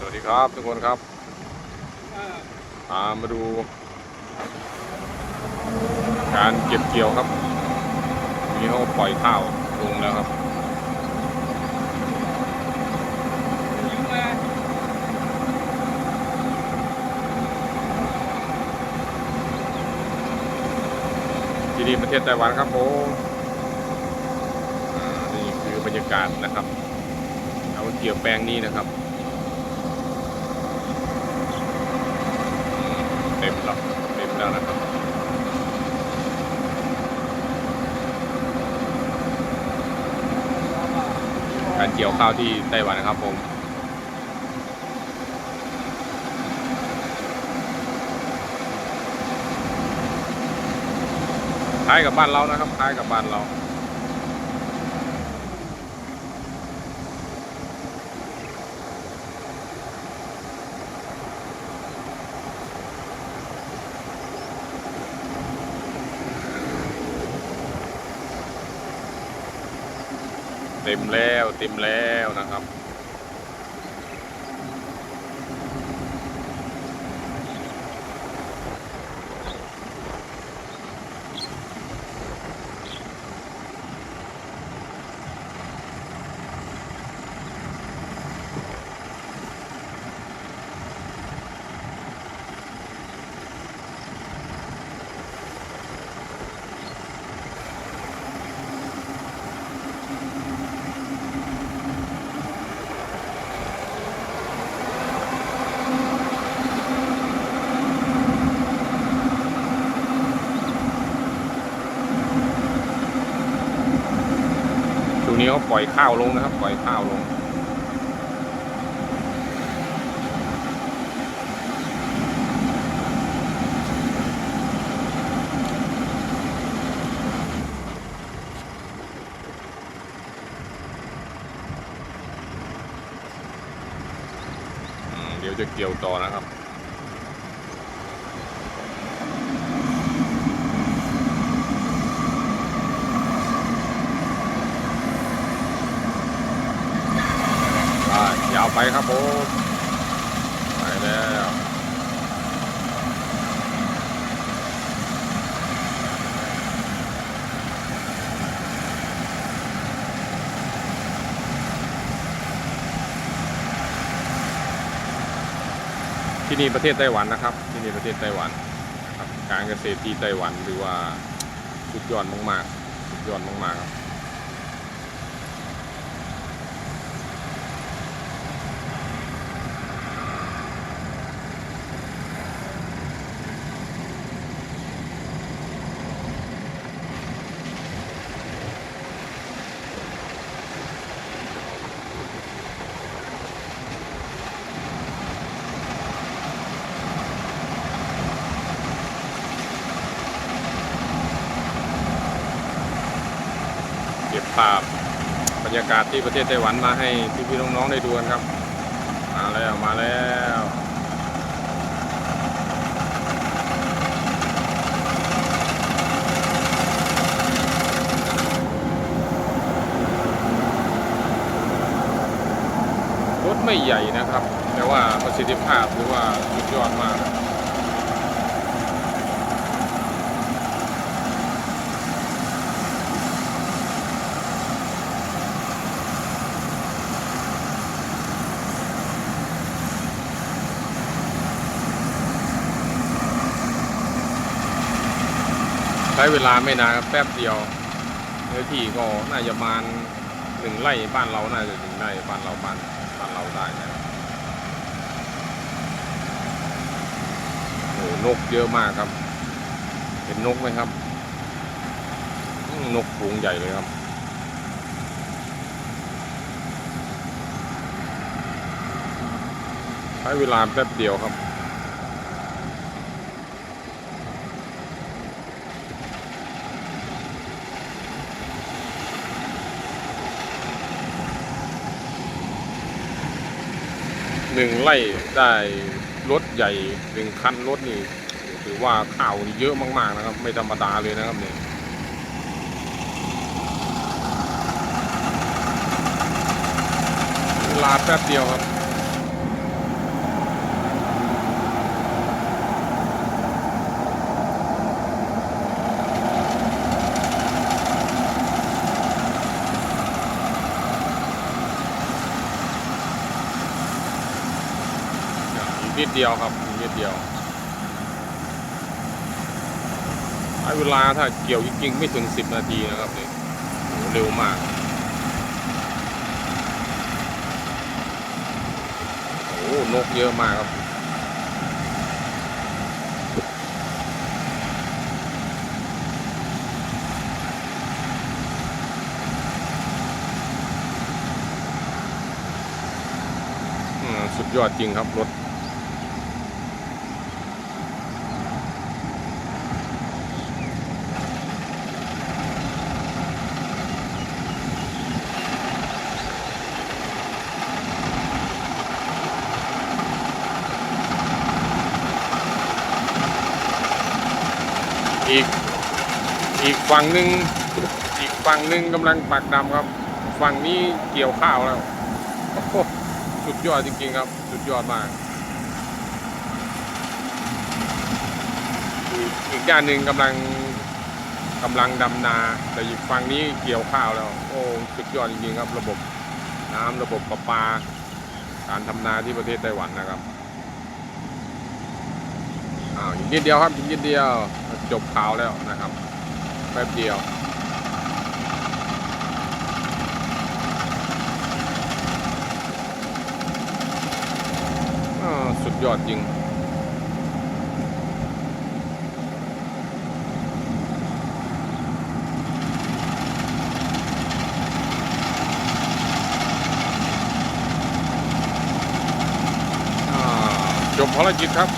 สวัสดีครับทุกคนครับามาดู การเก็บเกี่ยวครับนนี้เขาปล่อยข้าวลงแล้วครับที่นี่ประเทศไต้หวันครับผมอ่านี่คือบรรยากาศนะครับ เอาเกี่ยวแปลงนี้นะครับ เต็มแล้วเต็มแล้วนะครับ การเกี่ยวข้าวที่ไต้หวันนะครับผมคล้ายกับบ้านเรานะครับคล้ายกับบ้านเรา เต็มแล้วเต็มแล้วนะครับ เขาปล่อยข้าวลงนะครับ ปล่อยข้าวลง เดี๋ยวจะเกี่ยวต่อนะครับ อ่า ยาวไปครับผมไปแล้วที่นี่ประเทศไต้หวันนะครับ ที่นี่ประเทศไต้หวันนะครับการเกษตรที่ไต้หวันหรือว่าสุดยอดมากๆสุดยอดมากๆครับ ภาพบรรยากาศที่ประเทศไต้หวันมาให้พี่ๆน้องๆได้ดูกันครับ มาแล้วมาแล้วรถไม่ใหญ่นะครับ แต่ว่าประสิทธิภาพหรือว่าสุดยอดมาก ช้เวลาไม่นานครับแป๊บเดียวเนื้อที่ก็น่าจะประมาณหนึ่งไร่บ้านเราน่าจะถึงไร่บ้านเราบ้านบ้านเราได้นะโอ้นกเยอะมากครับ เห็นนกไหมครับ นกฝูงใหญ่เลยครับใช้เวลาแป๊บเดียวครับ หนึ่งไร่ได้รถใหญ่หนึ่งคันรถนี่ถือว่าข้าวนี่เยอะมากๆนะครับ ไม่ธรรมดาเลยนะครับเนี่ยเวลาแป๊บเดียวครับ นิดเดียวครับนิดเดียวใช้เวลาถ้าเกี่ยวจริงๆไม่ถึง10นาทีนะครับนี่โหเร็วมากโอ้นกเยอะมากครับอืมสุดยอดจริงครับรถ อีกอีกฝั่งหนึ่งอีกฝั่งหนึ่งกำลังปักดำครับ ฝั่งนี้เกี่ยวข้าวแล้วโอ้สุดยอดจริงๆครับ สุดยอดมากอีกอีกด้านหนึ่งกำลังกำลังดำนา แต่อีกฝั่งนี้เกี่ยวข้าวแล้ว โอ้สุดยอดจริงๆครับ ระบบน้ำระบบประปา การทำนาที่ประเทศไต้หวันนะครับอ้าวอีกนิดเดียวครับอีกนิดเดียว จบข่าวแล้วนะครับ แป๊บเดียวสุดยอดจริงจบภารกิจครับ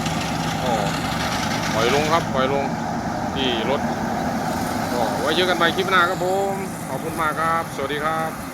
อ๋อปล่อยลงครับ ปล่อยลง ที่รถก็ไว้เจอกันใหม่คลิปหน้าครับผม ขอบคุณมากครับ สวัสดีครับ